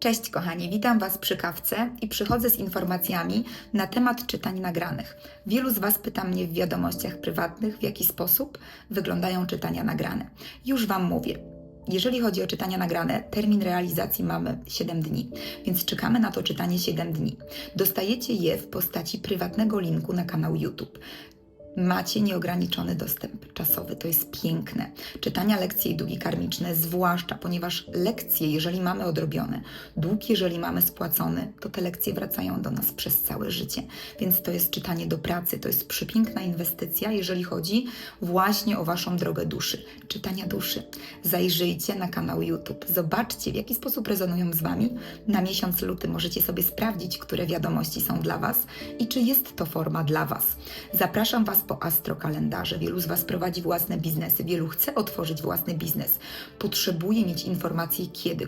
Cześć kochani, witam Was przy kawce i przychodzę z informacjami na temat czytań nagranych. Wielu z Was pyta mnie w wiadomościach prywatnych, w jaki sposób wyglądają czytania nagrane. Już Wam mówię. Jeżeli chodzi o czytania nagrane, termin realizacji mamy 7 dni, więc czekamy na to czytanie 7 dni. Dostajecie je w postaci prywatnego linku na kanał YouTube. Macie nieograniczony dostęp czasowy, to jest piękne. Czytania lekcji i długi karmiczne, zwłaszcza ponieważ lekcje, jeżeli mamy odrobione, dług, jeżeli mamy spłacony, to te lekcje wracają do nas przez całe życie. Więc to jest czytanie do pracy, to jest przepiękna inwestycja, jeżeli chodzi właśnie o Waszą drogę duszy, czytania duszy. Zajrzyjcie na kanał YouTube, zobaczcie w jaki sposób rezonują z Wami. Na miesiąc luty możecie sobie sprawdzić, które wiadomości są dla Was i czy jest to forma dla Was. Zapraszam Was po astrokalendarze. Wielu z Was prowadzi własne biznesy, wielu chce otworzyć własny biznes. Potrzebuje mieć informacje kiedy,